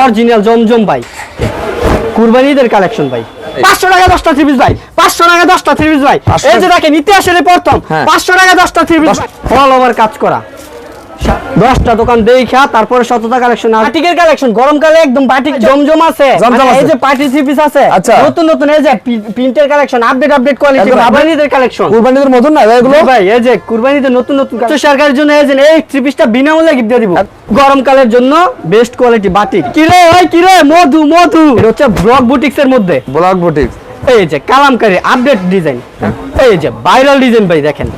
Original জমজম ভাই। কুরবানিদের collection ভাই। পাঁচশো টাকা দশটা থ্রি পিস ভাই। পাঁচশো টাকা দশটা থ্রি পিস ভাই। 500 এই যে দেখেন ইতিহাসের প্রথম। হ্যাঁ। পাঁচশো টাকা দশটা থ্রি পিস অল ওভার কাজ করা। দশটা দোকান দেখা তারপরে শতটা কালেকশন বাটিকের কালেকশন গরমকালে একদম বাটিক জমজম আছে। মানে এই যে পার্টি থ্রি পিস আছে আচ্ছা। নতুন নতুন এই যে প্রিন্টের কালেকশন আপডেট আপডেট কোয়ালিটি কুরবানিদের কালেকশন। কুরবানিদের মতন না এগুলো? ভাই এই যে কুরবানিতে নতুন নতুন তো সরকারের জন্য এই যে এই থ্রি পিসটা বিনামূল্যে গিফট দিয়ে দিব। গরমকালের জন্য বেস্ট কোয়ালিটি বাটি কি রে ভাই কি রে? মধু মধু। এটা হচ্ছে ব্লক বুটিক্স এর মধ্যে। ব্লক বুটিক এই যে কালামকারী আপডেট ডিজাইন এই যে ভাইরাল ডিজাইন ভাই দেখেন।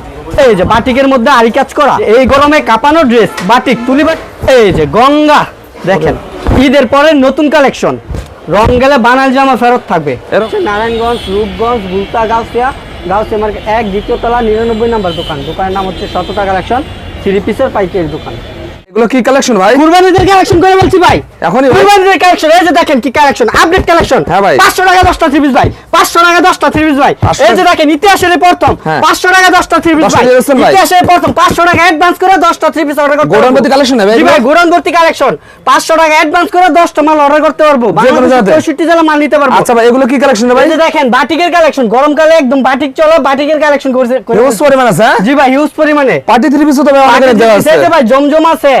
এই যে বাটিকের মধ্যে আরি কাজ করা এই গরমে কাঁপানো ড্রেস বাটিক তুলি এই যে গঙ্গা দেখেন ঈদের পরে নতুন কালেকশন রং গেলে বানাল জামা ফেরত থাকবে। নারায়ণগঞ্জ রূপগঞ্জ গুলতা গাউসিয়া গাউসিয়া মার্কেট এক দ্বিতীয় তলা নিরানব্বই নাম্বার দোকান। দোকানের নাম হচ্ছে শতটা কালেকশন থ্রি পিসের পাইকারি দোকান। এগুলো কি কালেকশন ভাই? কুরবানিদের কালেকশন করে বলছি ভাই। এখনই কুরবানিদের কালেকশন এই যে দেখেন কি কালেকশন আপডেট কালেকশন হ্যাঁ ভাই। 500 টাকা 10টা থ্রি পিস ভাই 500 টাকা 10টা থ্রি পিস ভাই। এই যে দেখেন ইতিহাসের প্রথম হ্যাঁ। 500 টাকা 10টা থ্রি পিস ভাই। ইতিহাসের প্রথম 500 টাকা অ্যাডভান্স করে 10টা থ্রি পিস অর্ডার করতে গোডাউন পারব। ভর্তি collection না ভাই ভাই গোডাউন ভর্তি কালেকশন 500 টাকা অ্যাডভান্স করে 10টা মাল অর্ডার করতে পারব। যে 65 জেলা মাল নিতে পারব। আচ্ছা ভাই এগুলো কি কালেকশন ভাই? এই যে দেখেন বাটিকের কালেকশন গরমকালে একদম বাটিক চলো বাটিকের কালেকশন করছে হিউজ পরিমাণ আছে হ্যাঁ? জি ভাই হিউজ পরিমাণে। পার্টি থ্রি পিসও তো ভাই দেওয়া আছে এই যে ভাই জমজম আছে।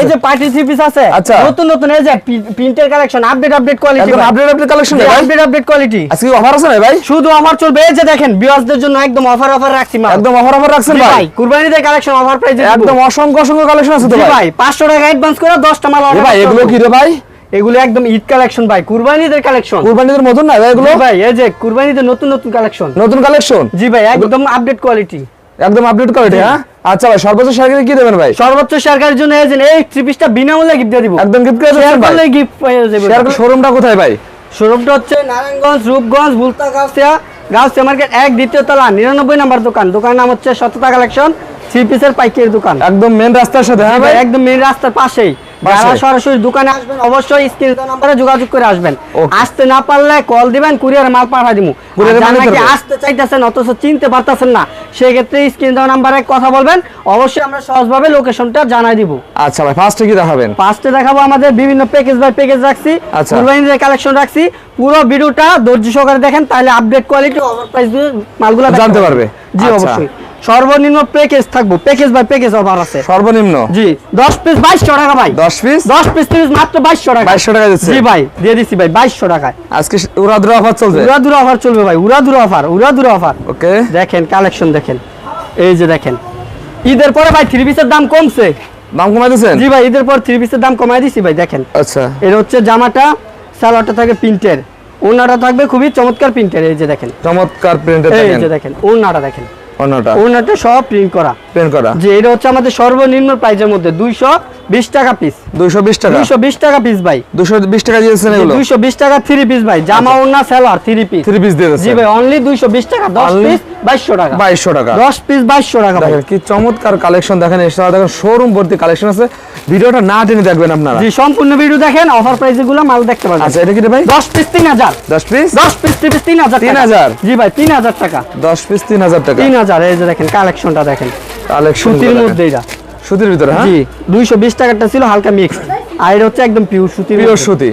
এই যে পার্টি থ্রি পিস আছে। নতুন নতুন এই যে প্রিন্টের collection update update quality update update collection update update quality আজকে অফার আছে না ভাই? শুধু আমার চলবে এই যে দেখেন ভিউয়ার্সদের জন্য একদম অফার অফার রাখছি মাল। একদম অফার অফার রাখছেন ভাই? ভাই কুরবানিদের কালেকশন অফার প্রাইসে একদম অসংখ্য অসংখ্য কালেকশন আছে তো ভাই। ভাই 500 টাকা অ্যাডভান্স করে 10টা মাল অর্ডার ভাই এগুলো কি রে ভাই? এগুলো একদম ঈদ কালেকশন ভাই কুরবানিদের কালেকশন কুরবানিদের মতন না এগুলো? ভাই এই যে কুরবানিদের নতুন নতুন কালেকশন নতুন কালেকশন জি ভাই একদম আপডেট কোয়ালিটি একদম আপডেট করে হ্যাঁ? আচ্ছা ভাই সর্বোচ্চ সার্কেলে কি দেবেন ভাই? সর্বোচ্চ সরকারের জন্য এই যে এই থ্রি পিসটা বিনামূল্যে গিফট দিয়ে দিব। একদম গিফট করে শেয়ার দেবেন ভাই। গিফট পেয়ে যাবে। শেয়ার শোরুমটা কোথায় ভাই? শোরুমটা হচ্ছে নারায়ণগঞ্জ রূপগঞ্জ বুলতা গাছিয়া গাছিয়া মার্কেট এক দ্বিতীয় তলা নিরানব্বই নাম্বার দোকান। দোকানের নাম হচ্ছে শততা কালেকশন থ্রি পিসের পাইকারি দোকান। একদম মেন রাস্তার সাথে হ্যাঁ ভাই? একদম মেন রাস্তার পাশেই। পাশে। যারা সরাসরি দোকানে আসবেন অবশ্যই স্ক্রিন নাম্বারে যোগাযোগ করে আসবেন। আসতে না পারলে কল দিবেন কুরিয়ার মাল পাঠাই দিমু। নাকি আসতে চাইতেছেন অথচ চিনতে পারতেছেন না সেক্ষেত্রে স্ক্রিন দেওয়া নাম্বারে কথা বলবেন। অবশ্যই আমরা সহজভাবে লোকেশনটা জানাই দিব। আচ্ছা ভাই ফার্স্টে কি দেখাবেন? ফার্স্টে দেখাবো আমাদের বিভিন্ন প্যাকেজ বাই প্যাকেজ রাখছি আচ্ছা। কালেকশন রাখছি। পুরো ভিডিওটা ধৈর্য সহকারে দেখেন তাহলে আপডেট কোয়ালিটি ওভার প্রাইস মালগুলো জানতে পারবে। জি আচ্ছা। অবশ্যই। সর্বনিম্ন প্যাকেজ থাকব। প্যাকেজ বাই প্যাকেজ অফার আছে। সর্বনিম্ন? জি। 10 পিস 2200 টাকা ভাই। 10 পিস 10 পিস 30 মাত্র 2200 টাকা। 2200 টাকা দিচ্ছে। জি ভাই দিয়ে দিছি ভাই 2200 টাকায়। আজকে উড়াদুরা অফার চলছে উড়া দুরা অফার চলবে ভাই উড়া দুরা অফার উড়া দুরা অফার ওকে। দেখেন কালেকশন দেখেন। এই যে দেখেন। ঈদের পরে ভাই থ্রি পিসের দাম কমছে। দাম কমাই দিয়েছেন? জি ভাই ঈদের পর থ্রি পিসের দাম কমাই দিছি ভাই দেখেন। আচ্ছা। এর হচ্ছে জামাটা সালোয়ারটা থাকে প্রিন্টের। ওড়নাটা থাকবে খুবই চমৎকার প্রিন্টের এই যে দেখেন। চমৎকার প্রিন্টের এই দেখেন। যে দেখেন ওড়নাটা দেখেন। অন্যটা? ওনাটা সব প্রিন্ট করা। প্রিন্ট করা। যে এটা হচ্ছে আমাদের সর্বনিম্ন প্রাইজের মধ্যে দুইশো বিশ টাকা পিস 220 টাকা? দুইশো বিশ টাকা পিস ভাই। 220 টাকা দিয়েছেন এগুলো? দুইশো বিশ টাকা থ্রি পিস ভাই। জামা ওড়না সালোয়ার থ্রি পিস 3 পিস দিয়ে জি ভাই অনলি দুইশো বিশ টাকা দশ Only পিস বাইশশো টাকা। 2200 টাকা। দশ পিস বাইশশো টাকা ভাই। দেখেন কি চমৎকার কালেকশন দেখেন এছাড়া দেখেন শোরুম ভর্তি কালেকশন আছে। ভিডিওটা না টেনে দেখবেন আপনারা। জি সম্পূর্ণ ভিডিও দেখেন অফার প্রাইসে গুলো মাল দেখতে পারবেন আচ্ছা এটা কি ভাই? দশ পিস তিন হাজার। 10 পিস দশ পিস থ্রি পিস তিন হাজার টাকা। 3000? জি ভাই তিন হাজার টাকা। 10 পিস 3000 টাকা। তিন হাজার এই যে দেখেন কালেকশনটা দেখেন। কালেকশন সুতির মধ্যে এটা সুতির ভিতরে হ্যাঁ? জি দুইশো বিশ টাকাটা ছিল হালকা মিক্স আর এটা হচ্ছে একদম পিওর সুতির পিওর সুতি।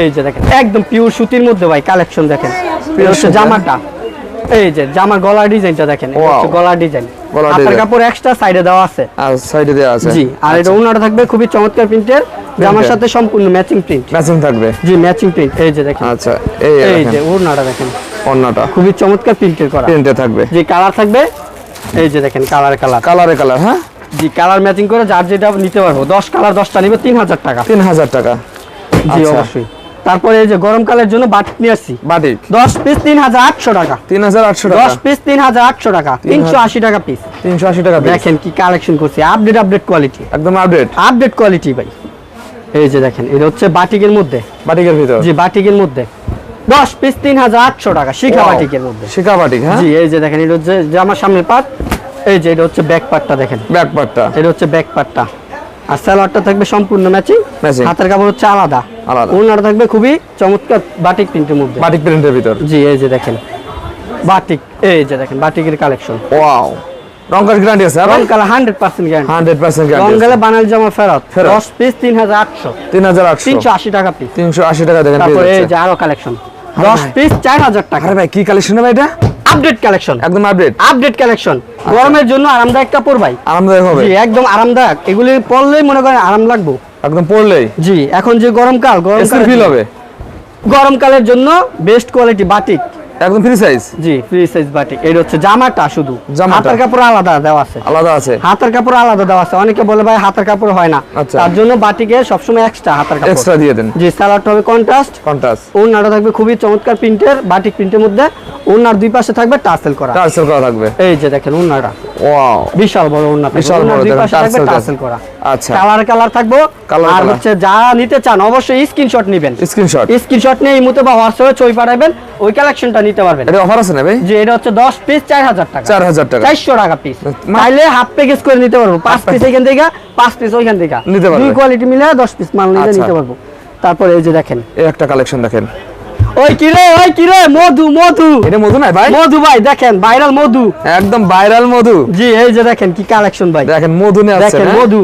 এই যে দেখেন একদম পিওর সুতির মধ্যে ভাই কালেকশন দেখেন। হচ্ছে সুতি, জামাটা। এই যে জামার গলার ডিজাইনটা দেখেন এটা হচ্ছে Wow. গলার ডিজাইন। design। কাপড় এক্সট্রা সাইডে দেওয়া আছে। আর সাইডে দেওয়া আছে। জি আর এটা ওনাটা থাকবে খুবই চমৎকার প্রিন্টের। জামার সাথে সম্পূর্ণ ম্যাচিং প্রিন্ট ম্যাচিং থাকবে। জি ম্যাচিং প্রিন্ট এই যে দেখেন। আচ্ছা এই এই যে ওড়নাটা দেখেন। অন্যটা খুবই চমৎকার প্রিন্টের করা। প্রিন্টে থাকবে। যে কালার থাকবে এই যে দেখেন কালার কালার কালারে কালার হ্যাঁ? জি কালার ম্যাচিং করে যার যেটা নিতে পারব। দশ কালার দশটা নিবে তিন হাজার টাকা। 3000 টাকা। জি আচ্ছা। অবশ্যই। তারপরে এই যে গরমকালের জন্য বাটিক নিয়ে আসছি। বাটিক দশ পিস তিন হাজার আটশো টাকা। 3800 টাকা। দশ পিস তিন হাজার আটশো টাকা। তিনশো আশি টাকা পিস 380 টাকা দেখেন কি কালেকশন করছি। আপডেট আপডেট কোয়ালিটি একদম আপডেট আপডেট কোয়ালিটি ভাই। এই যে দেখেন এটা হচ্ছে বাটিকের মধ্যে। বাটিকের ভিতর। জি বাটিকের মধ্যে। দশ পিস তিন হাজার আটশো টাকা শিখা বাটিকের মধ্যে। শিকা বাটিক হ্যাঁ? জি এই যে দেখেন এটা হচ্ছে যে আমার সামনের পার্ট এই যে এটা হচ্ছে ব্যাক পার্টটা দেখেন। ব্যাক পার্টটা এটা হচ্ছে ব্যাক পার্টটা আর সালোয়ারটা থাকবে সম্পূর্ণ ম্যাচিং হাতের কাপড় হচ্ছে আলাদা। আলাদা। ওনার থাকবে খুবই চমৎকার বাটিক প্রিন্টের মধ্যে। বাটিক প্রিন্টের ভিতর। জি এই যে দেখেন। বাটিক এই যে দেখেন বাটিকের কালেকশন ওয়াও রংকার গ্যারান্টি আছে গ্যারান্টি গ্যারান্টি বানাল জামা ফেরত। ফেরত। দশ পিস তিন হাজার আটশো। তিন হাজার আটশো। তিনশো আশি টাকা পিস তিনশো আশি টাকা দেখেন পেয়ে এই যে আরও কালেকশন আরে দশ ভাই। পিস চার হাজার টাকা। আরে ভাই কি কালেকশন ভাই এটা? আপডেট কালেকশন একদম আপডেট আপডেট কালেকশন গরমের জন্য আরামদায়ক কাপড় ভাই। আরামদায়ক হবে। জি একদম আরামদায়ক। এগুলি পরলেই মনে করেন আরাম লাগবে। একদম পরলেই। জি এখন যে গরমকাল এসির ফিল হবে। গরমকালের জন্য বেস্ট কোয়ালিটি বাটিক একদম ফ্রি সাইজ জি ফ্রি সাইজ বাটিক এটা হচ্ছে জামাটা শুধু। হাতের কাপড় আলাদা দেওয়া আছে। আলাদা আছে? হাতের কাপড় আলাদা দেওয়া আছে। অনেকে বলে ভাই হাতের কাপড় হয় না। আচ্ছা। তার জন্য বাটিকে সবসময় এক্সট্রা হাতের কাপড়। এক্সট্রা দিয়ে দেন। জি সালোয়ারটা হবে কন্ট্রাস্ট কন্টাস ওড়নাটা থাকবে খুবই চমৎকার প্রিন্টের বাটিক প্রিন্টের মধ্যে। ওড়নার দুই পাশে থাকবে টাসেল করা। টার্সেল করা থাকবে। এই যে দেখেন ওড়নাটা। ওয়াও বিশাল বড় ওড়না বিশাল বড় দুই পাশে থাকবে টাসেল করা। আচ্ছা। কালার কালার থাকব। আর হচ্ছে যা নিতে চান অবশ্যই স্ক্রিনশট নেবেন। স্ক্রিনশট স্ক্রিনশট নিয়ে এই মুহূর্তে বা হোয়াটসঅ্যাপে ছবি পাঠাবেন। ওই কালেকশনটা নিতে পারবেন। এটা অফার আছে না ভাই? যে এটা হচ্ছে দশ পিস চার হাজার টাকা। চার হাজার টাকা। চারশো টাকা পিস হাফ প্যাকেজ করে নিতে পারব। পাঁচ পিস এখান থেকে পাঁচ পিস ওইখান থেকে। নিতে পারবে। দুই কোয়ালিটি মিলে দশ পিস মাল নিলে আচ্ছা। নিতে পারব। তারপরে এই যে দেখেন। এই একটা কালেকশন দেখেন। ওই কিরে ওই কিরে মধু মধু। এটা মধু নাই ভাই? মধু ভাই দেখেন ভাইরাল মধু। একদম ভাইরাল মধু। জি এই যে দেখেন কি কালেকশন ভাই। দেখেন মধু নিয়ে আসছে দেখেন মধু।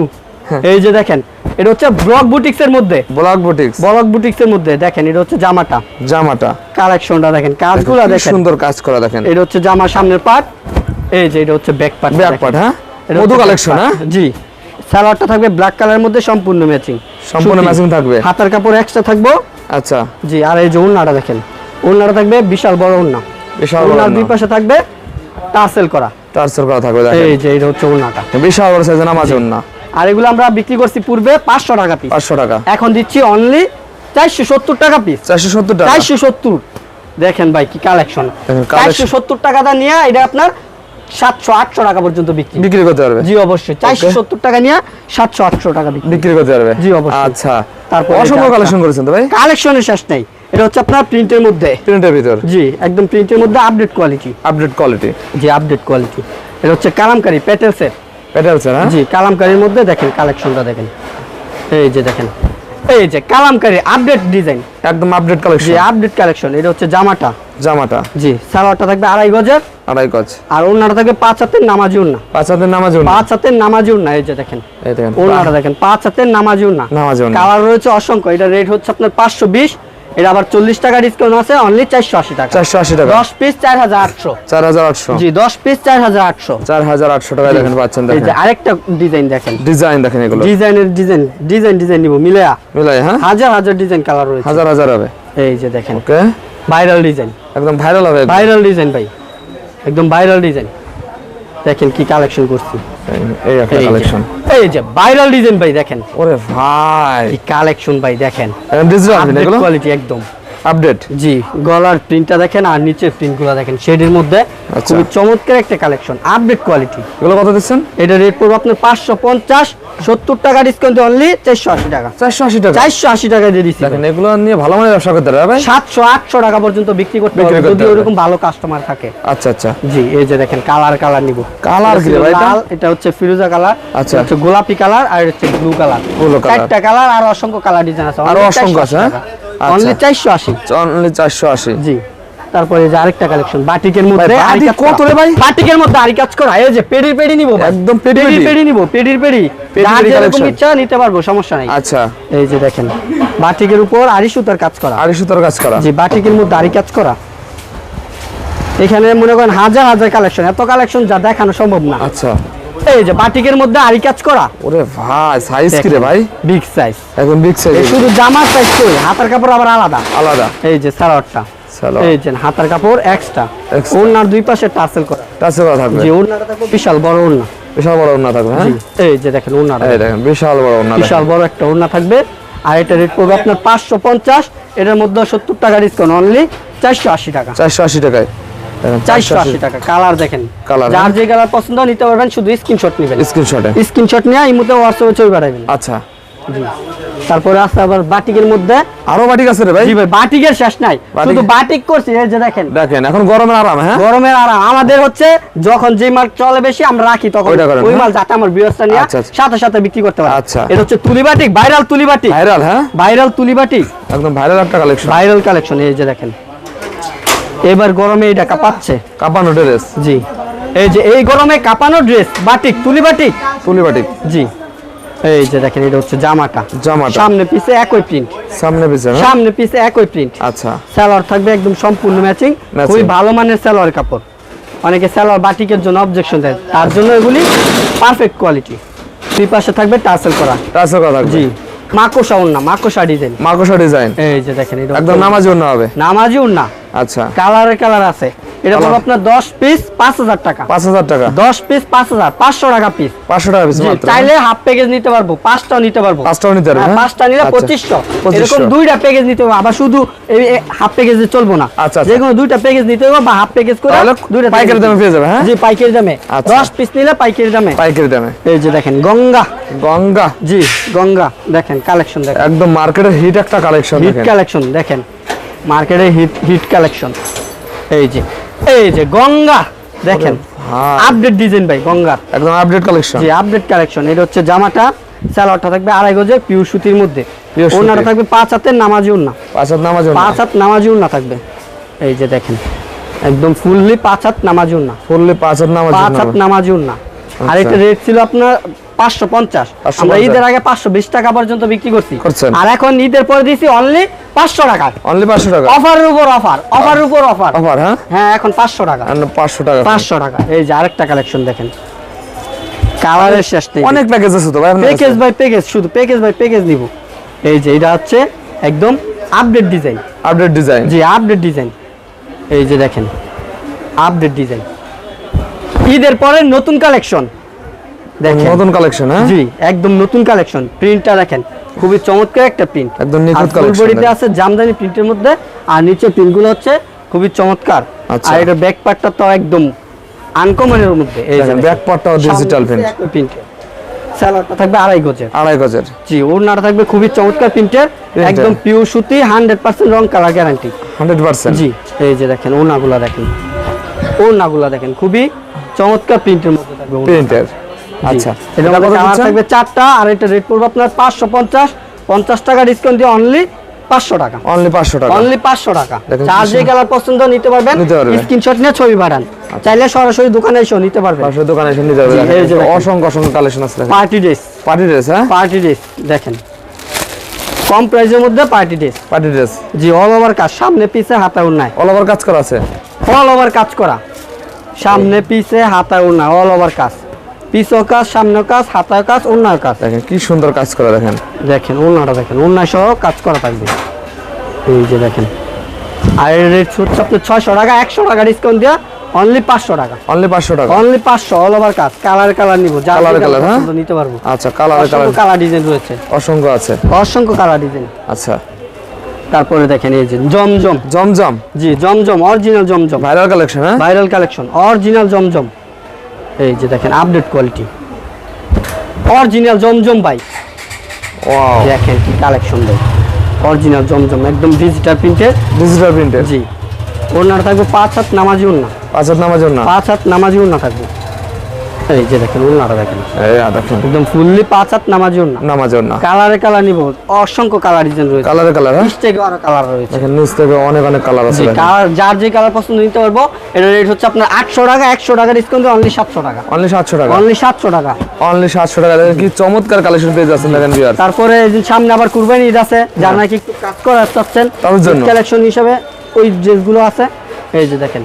এই যে দেখেন এটা হচ্ছে ব্লক বুটিক্স এর মধ্যে। ব্লক বুটিক্স ব্লক বুটিক্স এর মধ্যে দেখেন এটা হচ্ছে জামাটা। জামাটা। কালেকশনটা দেখেন কাজগুলো দেখেন সুন্দর কাজ করা দেখেন। এটা হচ্ছে জামার সামনের পার্ট এই যে এটা হচ্ছে ব্যাক পার্ট ব্যাক পার্ট হ্যাঁ? মধু কালেকশন হ্যাঁ? জি। সালোয়ারটা থাকবে ব্ল্যাক কালারের মধ্যে সম্পূর্ণ ম্যাচিং সম্পূর্ণ matching থাকবে। হাতার কাপড় এক্সট্রা থাকব। আচ্ছা। জি আর এই যে ওড়নাটা দেখেন ওড়নাটা থাকবে বিশাল বড় ওড়না বিশাল বড় ওড়নার দুই ওড়না। পাশে থাকবে টাসেল করা। টার্সেল করা থাকবে দেখেন। এই যে এটা হচ্ছে ওড়নাটা বিশাল বড় সাইজের নামাজ না আর এগুলো আমরা বিক্রি করছি পূর্বে পাঁচশো টাকা পিস পাঁচশো টাকা। এখন দিচ্ছি অনলি চারশো সত্তর টাকা পিস চারশো সত্তর টাকা। চারশো সত্তর। দেখেন ভাই কি কালেকশন চারশো সত্তর টাকাটা নিয়ে এটা আপনার সাতশো আটশো টাকা পর্যন্ত বিক্রি। বিক্রি করতে পারবে? জি অবশ্যই। চারশো সত্তর টাকা নিয়ে সাতশো আটশো টাকা বিক্রি। করতে পারবে? জি, অবশ্যই। আচ্ছা। তারপরে অসংখ্য কালেকশন করেছেন তো ভাই? কালেকশনের শেষ নেই। এটা হচ্ছে আপনার প্রিন্টের মধ্যে। প্রিন্টের ভিতর? জি একদম প্রিন্টের মধ্যে আপডেট কোয়ালিটি আপডেট কোয়ালিটি জি আপডেট কোয়ালিটি এটা হচ্ছে কালামকারি পেটেলসের প্যাটার্ন জি কালামকারির মধ্যে দেখেন কালেকশনটা দেখেন। এই যে দেখেন এই যে কালামকারি আপডেট ডিজাইন একদম আপডেট জি কালেকশন আপডেট কালেকশন এটা হচ্ছে জামাটা। জামাটা। জি সালোয়ারটা থাকবে আড়াই গজের। আড়াই গজ। আর ওড়নাটা থাকবে পাঁচ হাতের নামাজি ওড়না। পাঁচ হাতের নামাজ উন্না। পাঁচ হাতের নামাজি ওড়না এই যে দেখেন। এই দেখেন ওড়নাটা দেখেন পাঁচ হাতের নামাজি ওড়না। নামাজি ওড়না। কালার রয়েছে অসংখ্য এটা রেট হচ্ছে আপনার পাঁচশো বিশ। এটা আবার চল্লিশ টাকা ডিসকাউন্ট আছে অনলি চারশো আশি টাকা। চারশো আশি টাকা। দশ পিস চার হাজার আটশো। চার হাজার আটশো। জি দশ পিস চার হাজার আটশো। চার হাজার আটশো টাকা দেখেন পাচ্ছেন এই যে আরেকটা ডিজাইন দেখেন। ডিজাইন দেখেন এগুলো। ডিজাইনের ডিজাইন ডিজাইন ডিজাইন নিব মিলেয়া। মিলাই হ্যাঁ? হাজার হাজার ডিজাইন কালার রয়েছে। হাজার হাজার হবে। এই যে দেখেন। ওকে ভাইরাল ডিজাইন একদম ভাইরাল হবে ভাইরাল ডিজাইন ভাই। একদম ভাইরাল ডিজাইন দেখেন কি কালেকশন করছি। এই একটা কালেকশন এই যে ভাইরাল ডিজাইন ভাই দেখেন। ওরে ভাই। কি কালেকশন ভাই দেখেন। ডিজাইন এগুলো? কোয়ালিটি একদম। আপডেট? জি গলার প্রিন্টটা দেখেন আর নিচের প্রিন্টগুলো দেখেন। শেডের মধ্যে আচ্ছা। খুবই চমৎকার একটা কালেকশন আপডেট কোয়ালিটি এগুলো কত দিচ্ছেন? এটা রেট পড়বে আপনার পাঁচশো পঞ্চাশ সত্তর টাকা ডিসকাউন্ট অনলি চারশো আশি টাকা। চারশো আশি টাকা? চারশো আশি টাকা দিয়ে দিচ্ছি দেখেন এগুলো নিয়ে ভালো মানে ব্যবসা করতে পারবে ভাই? সাতশো আটশো টাকা পর্যন্ত বিক্রি করতে পারবে যদি। ওরকম ভালো কাস্টমার থাকে। আচ্ছা আচ্ছা। জি এই যে দেখেন কালার কালার নিব। কালার কি ভাই এটা? লাল এটা হচ্ছে ফিরোজা কালার আচ্ছা। হচ্ছে গোলাপি কালার আর হচ্ছে ব্লু কালার। চারটা কালার আর অসংখ্য কালার ডিজাইন আছে। আরও অসংখ্য আছে, হ্যাঁ? অনলি আচ্ছা। চারশো আশি। অনলি চারশো আশি। জি। তারপরে যে আরেকটা কালেকশন বাটিকের মধ্যে আরি কত রে ভাই? বাটিকের মধ্যে আরি কাজ করা। এই যে পেডি পেডি নিব একদম পেডি নিব পেডির পেডি যার যেরকম ইচ্ছা নিতে পারব সমস্যা নাই। আচ্ছা। এই যে দেখেন বাটিকের উপর আরি সুতার কাজ করা। আড়াই সুতোর কাজ করা। জি বাটিকের মধ্যে আরি কাজ করা। এখানে মনে করেন হাজার হাজার কালেকশন এত কালেকশন যা দেখানো সম্ভব না। আচ্ছা। এই যে বাটিকের মধ্যে আরি কাজ করা। ওরে ভাই সাইজ কি রে ভাই? বিগ সাইজ একদম বিগ সাইজ শুধু জামার সাইজ কই? হাতার কাপড় আবার আলাদা। আলাদা। এই যে সালোয়ারটা। এই যে হাতার কাপড় এক্সট্রা ওড়নার দুই পাশে টাসেল করা। করা থাকবে। যে ওড়নাটা থাকবে বিশাল বড় ওড়না। বিশাল বড় ওড়না থাকবে হ্যাঁ? এই যে দেখেন ওড়নাটা। এই দেখেন বিশাল বড় ওড়না বিশাল বড় একটা ওড়না থাকবে। আর এটা রেট পড়বে আপনার পাঁচশো পঞ্চাশ। এটার মধ্যে সত্তর টাকা ডিসকাউন্ট অনলি চারশো আশি টাকা। চারশো আশি টাকায়। দেখেন চারশো আশি টাকা কালার দেখেন। যার? যে কালার পছন্দ নিতে পারবেন শুধু স্ক্রিনশট নেবেন। স্ক্রিনশটে স্ক্রিনশট নিয়ে এই মুহূর্তে হোয়াটসঅ্যাপে ছবি পাঠাবেন। আচ্ছা। তারপরে আছে আবার বাটিকের মধ্যে। আরও বাটিক আছে রে ভাই। জি ভাই বাটিকের শেষ নাই। শুধু বাটিক করছি এই যে দেখেন। দেখেন এখন গরমের আরাম হ্যাঁ? গরমের আরাম। আমাদের হচ্ছে যখন যে মাল চলে বেশি আমরা রাখি তখন। ওই হ্যাঁ? মাল যাতে আমার ব্যবস্থা নিয়ে আচ্ছা, আচ্ছা। সাথে সাথে বিক্রি করতে পারে। আচ্ছা। এটা হচ্ছে তুলি বাটিক ভাইরাল তুলি বাটিক। ভাইরাল হ্যাঁ? ভাইরাল তুলি বাটিক। একদম ভাইরাল একটা কালেকশন ভাইরাল কালেকশন এই যে দেখেন। এবার গরমে এটা কাঁপাচ্ছে। কাপানো ড্রেস। জি। এই যে এই গরমে কাঁপানো ড্রেস বাটিক তুলি বাটিক? তুলি বাটিক। জি। এই যে দেখেন এটা হচ্ছে জামাটা। জামাটা। সামনে পিছে একই প্রিন্ট সামনে পিছনে না? সামনে পিছে একই প্রিন্ট আচ্ছা। সালোয়ার থাকবে একদম সম্পূর্ণ ম্যাচিং। খুবই ভালো মানের সালোয়ার কাপড়। অনেকে সালোয়ার বাটিকের জন্য অবজেকশন দেয়। তার জন্য এগুলি পারফেক্ট কোয়ালিটি দুই পাশে থাকবে টাসেল করা। টাসেল করা জি। মাকোসা উন্না মাকোসা ডিজাইন মাকড়সা ডিজাইন এই যে দেখেন এটা একদম নামাজি অন্য হবে। নামাজি উন্না আচ্ছা। কালারের কালার আছে। এটা Colour। আপনার দশ পিস পাঁচ হাজার টাকা। পাঁচ হাজার টাকা। দশ পিস পাঁচ হাজার পাঁচশো টাকা পিস পাঁচশো টাকা পিস মাত্র চাইলে হাফ প্যাকেজ নিতে পারব পাঁচটাও নিতে পারব। পাঁচটাও নিতে পারবে, হ্যাঁ, হ্যাঁ? পাঁচটা নিলে আচ্ছা। 2500 এরকম দুইটা প্যাকেজ নিতে হবে আবার শুধু এই হাফ প্যাকেজে চলবো না। আচ্ছা, আচ্ছা। যে কোনো দুইটা প্যাকেজ নিতে হবে বা হাফ প্যাকেজ করে দুইটা পাইকারি দামে পেয়ে যাবে, হ্যাঁ? জি পাইকারি দামে। আচ্ছা। দশ পিস নিলে পাইকারি দামে। পাইকারি দামে। এই যে দেখেন গঙ্গা। গঙ্গা। জি গঙ্গা। দেখেন কালেকশন দেখেন। একদম মার্কেটের হিট একটা কালেকশন হিট কালেকশন দেখেন। মার্কেটে হিট হিট কালেকশন এই যে এই যে গঙ্গা দেখেন। আপডেট ডিজাইন ভাই গঙ্গা। একদম আপডেট কালেকশন জি আপডেট কালেকশন এটা হচ্ছে জামাটা সালোয়ারটা থাকবে আড়াই গজে পিউ সুতির মধ্যে। ওনাটা থাকবে পাঁচ হাতের নামাজি উন্না পাঁচ হাত নামাজ পাঁচ হাত নামাজি উন্না থাকবে। এই যে দেখেন। একদম ফুললি পাঁচ হাত নামাজি উন্না ফুললি পাঁচ হাত নামাজ পাঁচ হাত নামাজি উন্না আর এটা রেট ছিল আপনার পাঁচশো পঞ্চাশ। 550 আমরা ঈদের আগে পাঁচশো বিশ টাকা পর্যন্ত বিক্রি করছি। আর এখন ঈদের পরে দিছি অনলি পাঁচশো টাকা। অনলি পাঁচশো টাকা? অফারের উপর অফার অফারের উপর অফার অফার হ্যাঁ? হ্যাঁ এখন পাঁচশো টাকা। পাঁচশো টাকা। পাঁচশো টাকা। এই যে আরেকটা কালেকশন দেখেন। কালারের শেষ নেই। অনেক প্যাকেজ আছে তো ভাই প্যাকেজ বাই প্যাকেজ শুধু প্যাকেজ বাই প্যাকেজ নিব। এই যে এটা হচ্ছে একদম আপডেট ডিজাইন আপডেট ডিজাইন জি আপডেট ডিজাইন এই যে দেখেন আপডেট ডিজাইন ঈদের পরে নতুন কালেকশন দেখেন। নতুন কালেকশন হ্যাঁ? জি একদম নতুন কালেকশন প্রিন্টটা দেখেন খুবই চমৎকার একটা প্রিন্ট একদম নিখুঁত বডিতে আছে জামদানি প্রিন্টের মধ্যে আর নিচে প্রিন্টগুলো হচ্ছে খুবই চমৎকার। আচ্ছা। আর এটা ব্যাক পার্টটা তো একদম আনকমনের মধ্যে। এই যে দেখেন, দেখেন। back part টাও digital সামনে print। একই প্রিন্টের স্যালাডটা থাকবে আড়াই গজের। আড়াই গজের। জি ওড়নাটা থাকবে খুবই চমৎকার প্রিন্টের একদম পিওর সুতি হান্ড্রেড পার্সেন্ট রং কালার গ্যারান্টি হান্ড্রেড পার্সেন্ট জি এই যে দেখেন ওড়নাগুলা দেখেন। ওড়নাগুলা দেখেন খুবই চমৎকার প্রিন্টের মধ্যে থাকবে প্রিন্টের। আচ্ছা। এটা কালার থাকবে চারটা আর এটা রেট পড়বে আপনার পাঁচশো পঞ্চাশ। পঞ্চাশ টাকা ডিসকাউন্ট দিয়ে অনলি পাঁচশো টাকা। অনলি পাঁচশো টাকা। অনলি পাঁচশো টাকা। চার যে কালার পছন্দ নিতে পারবেন নিতে পারবেন। আচ্ছা। স্ক্রিনশট নিয়ে ছবি পাঠান। চাইলে সরাসরি দোকানে এসেও নিতে পারবেন। পাঁচশো দোকানে এসে নিতে হবে জি, দেখেন, এই যে দেখেন। অসংখ্য অসংখ্য কালেকশন আছে পার্টি ড্রেস পার্টি ড্রেস হ্যাঁ? পার্টি ড্রেস দেখেন। কম প্রাইসের মধ্যে পার্টি ড্রেস পার্টি ড্রেস জি অল ওভার কাজ। সামনে পিছে হাতা উন্নায় অল ওভার কাজ করা আছে? অল ওভার কাজ করা। সামনে পিছে হাতা উন্না অল ওভার কাজ। পিছও কাজ সামনে কাজ হাতায় কাজ উন্নায় কাজ। দেখেন কি সুন্দর কাজ করা দেখেন। দেখেন উন্নাটা দেখেন উন্নায় সহ কাজ করা থাকবে। এই যে দেখেন আর এর রেট হচ্ছে আপনার ছয়শো টাকা একশো টাকা ডিসকাউন্ট দেওয়া অনলি পাঁচশো টাকা। অনলি পাঁচশো টাকা? অনলি পাঁচশো অল ওভার কাজ কালার কালার নিবো Colour যেটা হ্যাঁ? নিতে পারব। আচ্ছা কালার কালার কালার ডিজাইন রয়েছে। অসংখ্য আছে। অসংখ্য কালার ডিজাইন আচ্ছা। তারপরে দেখেন এই যে জমজম। জমজম? জি Zamzam original Zamzam. Viral collection হ্যাঁ? Viral collection original Zamzam. এই যে দেখেন update quality original Zamzam bike দেখেন কি কালেকশন দেয় অরিজিনাল জমজম একদম ডিজিটাল প্রিন্টের ডিজিটাল প্রিন্টের জি। ওনার থাকবে পাঁচ হাত নামাজি না পাঁচ হাত নামাজ না পাঁচ হাত নামাজি না থাকবে। এই যে দেখেন উন্নাটা দেখেন। এই আ, দেখেন। একদম ফুললি পাঁচ হাত কালারে কালার নিব। অসংখ্য কালার ডিজাইন রয়েছে। কালারে কালার নিচ থেকে আরও কালার রয়েছে। দেখেন নিচ থেকে অনেক অনেক কালার আছে কালার যার যে কালার পছন্দ নিতে পারব এটা রেট হচ্ছে আপনার আটশো টাকা একশো টাকা ডিসকাউন্ট অনলি সাতশো টাকা। অনলি সাতশো টাকা? অনলি সাতশো টাকা। অনলি সাতশো টাকা। দেখেন কি চমৎকার কালেকশন পেয়ে যাচ্ছেন দেখেন তারপরে সামনে আবার কুরবানি ঈদ আছে যারা নাকি একটু কাজ চাচ্ছেন কালেকশন হিসাবে ওই ড্রেসগুলো আছে। এই যে দেখেন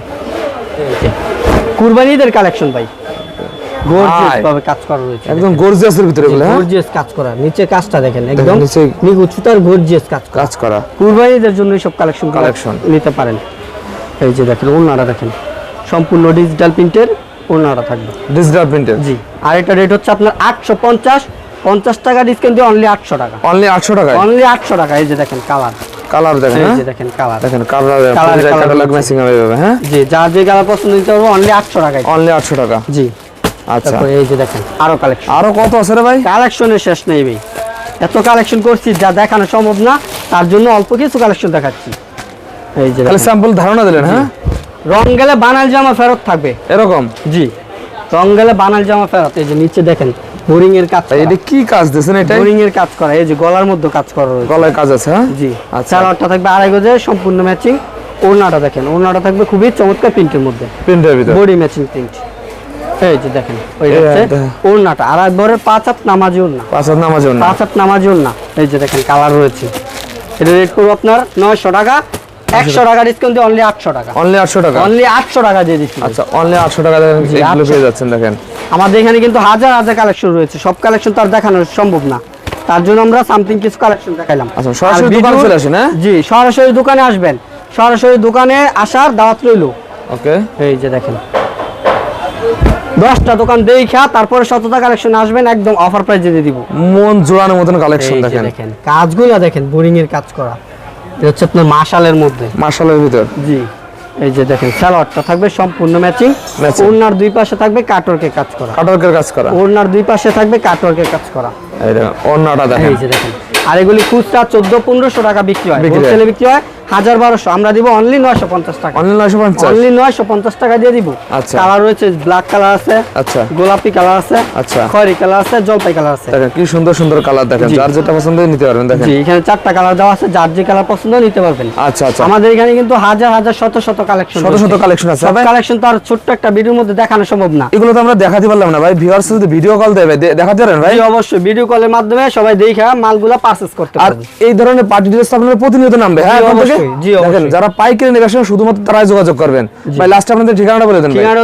এই যে। কুরবানি ঈদের কালেকশন ভাই। গর্জিয়াস। ভাবে কাজ করা রয়েছে। একদম গর্জিয়াসের ভিতরে বলে গর্জিয়াস কাজ করা। নিচে কাজটা দেখেন একদম নিচে সুতার গর্জিয়াস কাজ কাজ করা। কুরবানি ঈদের জন্য সব কালেকশন Collection। নিতে পারেন। এই যে দেখেন ওনারা দেখেন। সম্পূর্ণ ডিজিটাল প্রিন্টের ওনারা থাকবে। ডিজিটাল প্রিন্টের জি। আর এটা রেট হচ্ছে আপনার আটশো পঞ্চাশ পঞ্চাশ টাকা ডিসকাউন্ট দিয়ে অনলি আটশো টাকা। অনলি আটশো টাকায়? অনলি আটশো টাকা এই যে দেখেন কালার কালার দেখেন এই হ্যাঁ? যে দেখেন কালার দেখেন কালার ক্যাটালগ রয়েছে। ম্যাচিং হবে হ্যাঁ? জি যার যে কালার পছন্দ নিতে পারব অনলি আটশো টাকায়। অনলি আটশো টাকা। জি। আচ্ছা। এই যে দেখেন আরও কালেকশন আরও কত আছে রে ভাই? কালেকশনের শেষ নেই ভাই। এত কালেকশন করছি যা দেখানো সম্ভব না তার জন্য অল্প কিছু কালেকশন দেখাচ্ছি। এই যে দেখেন। স্যাম্পল ধারণা দিলেন হ্যাঁ? রং গেলে বানাল জামা ফেরত থাকবে। এরকম? জি। রং গেলে বানাল জামা ফেরত। এই যে নিচে দেখেন বোরিং এর কাজ এটা কি কাজ দিয়েছেন এটাই? বোরিং এর কাজ করা। এই যে গলার মধ্যে কাজ করা রয়েছে। গলায় কাজ আছে হ্যাঁ? জি। আচ্ছা। সালোয়ারটা থাকবে আড়াই গজে সম্পূর্ণ ম্যাচিং ওড়নাটা দেখেন ওড়নাটা থাকবে খুবই চমৎকার প্রিন্টের মধ্যে। প্রিন্টের ভিতরে। বডি ম্যাচিং প্রিন্ট এই যে দেখেন ওই হচ্ছে ওড়নাটা আর একবারের পাঁচ হাত নামাজি ওড়না পাঁচ হাত নামাজ না পাঁচ হাত নামাজি ওড়না এই যে দেখেন কালার রয়েছে। এটা রেট করব আপনার নয়শো টাকা। একশো টাকা ডিসকাউন্ট দিয়ে অনলি আটশো টাকা। অনলি আটশো টাকা? অনলি আটশো টাকা দিয়ে দিচ্ছি আচ্ছা অনলি আটশো টাকা এগুলো পেয়ে যাচ্ছেন দেখেন। আমাদের এখানে কিন্তু হাজার হাজার কালেকশন রয়েছে। সব কালেকশন তো আর দেখানো সম্ভব না। তার জন্য আমরা সামথিং কিছু কালেকশন দেখাইলাম। আচ্ছা, সরাসরি দোকানে চলে আসেন, হ্যাঁ? জি সরাসরি দোকানে আসবেন। সরাসরি দোকানে আসার দাওয়াত রইল। ওকে এই যে দেখেন। দশটা দোকান দেখা তারপরে শতটা কালেকশন আসবেন একদম অফার প্রাইজে দিয়ে দিব। মন জোড়ানোর মতন কালেকশন দেখেন। কাজগুলো দেখেন বোরিং এর কাজ করা। এটা হচ্ছে আপনার মাশালের মধ্যে। মার্শালের ভিতর। জি এই যে দেখেন সালোয়ারটা থাকবে সম্পূর্ণ ম্যাচিং। ওড়নার দুই পাশে থাকবে কাটওয়ার্কের কাজ করা। কাটওয়ার্কের কাজ করা। ওড়নার দুই পাশে থাকবে কাটওয়ার্কের কাজ করা। এই দেখেন অন্যটা দেখেন। এই যে দেখেন আর এগুলি খুচরা চোদ্দ পনেরোশো টাকা বিক্রি হয় বিক্রি হয়। হোলসেলে বিক্রি হয়। হাজার বারোশো। আমরা দিব অনলি নয়শো পঞ্চাশ টাকা। অনলি নয়শো পঞ্চাশ? অনলি নয়শো পঞ্চাশ টাকা দিয়ে দিব। আচ্ছা। কালার রয়েছে ব্ল্যাক কালার আছে আচ্ছা। গোলাপি কালার আছে আচ্ছা। খয়েরি কালার আছে জলপাই কালার আছে। দেখেন কি সুন্দর সুন্দর কালার দেখেন। যার যেটা পছন্দ নিতে পারবেন দেখেন। জি এখানে চারটা কালার দেওয়া আছে যার যে কালার পছন্দ নিতে পারবেন। আচ্ছা আচ্ছা। আমাদের এখানে কিন্তু হাজার হাজার শত শত কালেকশন শত শত কালেকশন আছে। সব কালেকশন তো আর ছোট্ট একটা ভিডিওর মধ্যে দেখানো সম্ভব না। এগুলো তো আমরা দেখাতে পারলাম না ভাই। ভিউয়ার্স যদি ভিডিও কল দেবে দেখাতে পারেন ভাই। অবশ্যই। ভিডিও কলের মাধ্যমে সবাই দেখা মালগুলা পারচেজ করতে পারবে আর এই ধরনের পার্টি ড্রেস আপনাদের প্রতিনিয়ত নামবে। হ্যাঁ? অবশ্যই, জি, দেখেন যারা পাইকারি নেবে শুধুমাত্র তারাই যোগাযোগ করবেন। ভাই লাস্টে আপনাদের ঠিকানাটা বলে দেন ঠিকানা